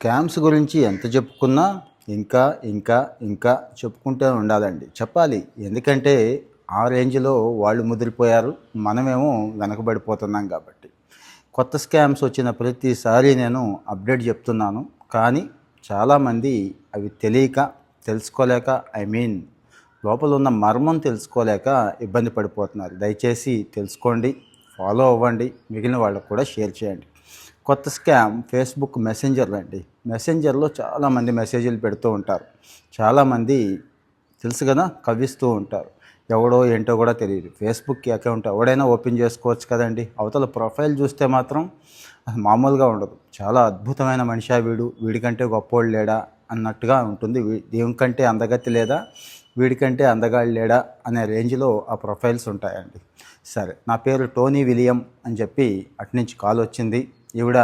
Scams గురించి ఎంత చెప్పుకున్నా ఇంకా ఇంకా ఇంకా చెప్పుకుంటూ ఉండాలండి. చెప్పాలి. ఎందుకంటే ఆ రేంజ్లో వాళ్ళు ముదిరిపోయారు. మనమేమో వెనకబడిపోతున్నాం కాబట్టి. కొత్త స్కామ్స్ వచ్చిన ప్రతిసారి నేను అప్డేట్ చెప్తున్నాను. కానీ చాలామంది అవి తెలియక తెలుసుకోలేక ఐ మీన్ లోపల ఉన్న మర్మం తెలుసుకోలేక ఇబ్బంది పడిపోతున్నారు. దయచేసి తెలుసుకోండి ఫాలో అవ్వండి. మిగిలిన వాళ్ళకు కూడా షేర్ చేయండి. కొత్త స్కామ్ ఫేస్బుక్ మెసెంజర్ అండి మెసెంజర్లో చాలామంది మెసేజ్లు పెడుతూ ఉంటారు. చాలామంది తెలుసు కదా కవ్విస్తూ ఉంటారు. ఎవడో ఏంటో కూడా తెలియదు. ఫేస్బుక్ అకౌంట్ ఎవడైనా ఓపెన్ చేసుకోవచ్చు కదండి. అవతల ప్రొఫైల్ చూస్తే మాత్రం మామూలుగా ఉండదు. చాలా అద్భుతమైన మనిషి వీడు. వీడికంటే గొప్పోళ్ళు లేడా అన్నట్టుగా ఉంటుంది. వీ- దేవుని కంటే అందగతి లేదా వీడికంటే అందగాడు లేడా అనే రేంజ్లో ఆ ప్రొఫైల్స్ ఉంటాయండి. సరే నా పేరు టోనీ విలియం అని చెప్పి అటు నుంచి కాల్ వచ్చింది. ఈవిడ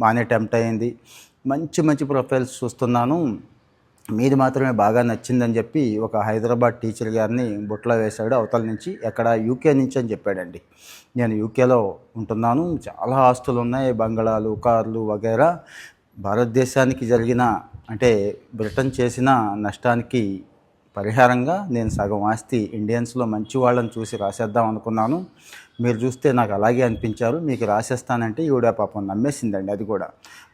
బాగానే టెంప్ట్ అయింది. మంచి మంచి ప్రొఫైల్స్ చూస్తున్నాను. మీది మాత్రమే బాగా నచ్చిందని చెప్పి ఒక హైదరాబాద్ టీచర్ గారిని బుట్లో వేశాడు. అవతల నుంచి ఎక్కడ యూకే నుంచి అని చెప్పాడండి. నేను యూకేలో ఉంటున్నాను. చాలా ఆస్తులు ఉన్నాయి. బంగళాలు కార్లు వగైరా. భారతదేశానికి జరిగిన అంటే బ్రిటన్ చేసిన నష్టానికి పరిహారంగా నేను సగం ఆస్తి ఇండియన్స్లో మంచి వాళ్ళని చూసి రాసేద్దాం అనుకున్నాను. మీరు చూస్తే నాకు అలాగే అనిపించారు. మీకు రాసేస్తానంటే ఈవిడ పాపం నమ్మేసిందండి అది కూడా.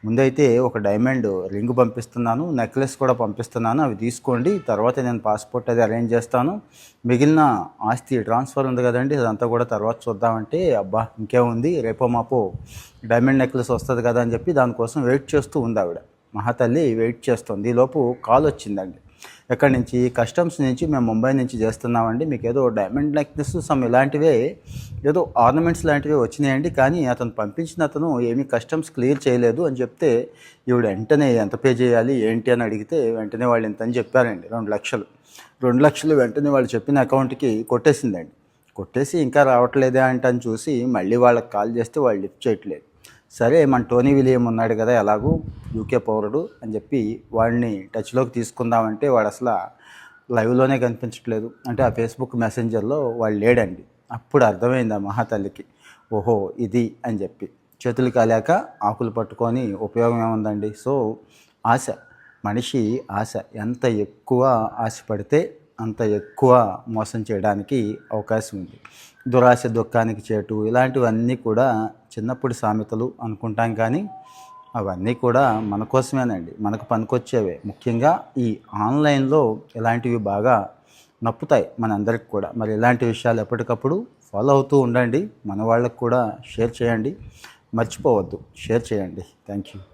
ముందైతే ఒక డైమండ్ రింగ్ పంపిస్తున్నాను. నెక్లెస్ కూడా పంపిస్తున్నాను. అవి తీసుకోండి. తర్వాత నేను పాస్పోర్ట్ అది అరేంజ్ చేస్తాను. మిగిలిన ఆస్తి ట్రాన్స్ఫర్ ఉంది కదండి. అదంతా కూడా తర్వాత చూద్దామంటే అబ్బా ఇంకేముంది రేపో మాపో డైమండ్ నెక్లెస్ వస్తుంది కదా అని చెప్పి దానికోసం వెయిట్ చేస్తూ ఉంది ఆవిడ. మహాతల్లి వెయిట్ చేస్తుంది. ఈలోపు కాల్ వచ్చిందండి. ఎక్కడి నుంచి? కస్టమ్స్ నుంచి మేము ముంబై నుంచి చేస్తున్నామండి. మీకు ఏదో డైమండ్ నెక్లెస్ సమ్ ఇలాంటివే ఏదో ఆర్నమెంట్స్ లాంటివి వచ్చినాయండి. కానీ అతను పంపించిన అతను ఏమీ కస్టమ్స్ క్లియర్ చేయలేదు అని చెప్తే ఈవిడ వెంటనే ఎంత పే చేయాలి ఏంటి అని అడిగితే వెంటనే వాళ్ళు ఎంత అని చెప్పారండి. రెండు లక్షలు. రెండు లక్షలు వెంటనే వాళ్ళు చెప్పిన అకౌంట్కి కొట్టేసిందండి. కొట్టేసి ఇంకా రావట్లేదే అంటే అని చూసి మళ్ళీ వాళ్ళకి కాల్ చేస్తే వాళ్ళు లిఫ్ట్ చేయట్లేదు. సరే మన టోనీ విలియం ఉన్నాడు కదా ఎలాగూ యూకే పౌరుడు అని చెప్పి వాడిని టచ్లోకి తీసుకుందామంటే వాడు అసలు లైవ్లోనే కనిపించట్లేదు. అంటే ఆ ఫేస్బుక్ మెసెంజర్లో వాడు లేడండి. అప్పుడు అర్థమైంది ఆ మహాతల్లికి. ఓహో ఇది అని చెప్పి. చేతులు కాలేక ఆకులు పట్టుకొని ఉపయోగం ఏముందండి? సో ఆశ. మనిషి ఆశ. ఎంత ఎక్కువ ఆశ పడితే అంత ఎక్కువ మోసం చేయడానికి అవకాశం ఉంది. దురాశ దుఃఖానికి చేటు ఇలాంటివన్నీ కూడా చిన్నప్పుడు సామెతలు అనుకుంటాం కానీ అవన్నీ కూడా మన కోసమేనండి. మనకు పనికొచ్చేవే. ముఖ్యంగా ఈ ఆన్లైన్లో ఇలాంటివి బాగా నప్పుతాయి మనందరికి కూడా. మరి ఇలాంటి విషయాలు ఎప్పటికప్పుడు ఫాలో అవుతూ ఉండండి. మన వాళ్ళకు కూడా షేర్ చేయండి. మర్చిపోవద్దు. షేర్ చేయండి. Thank you.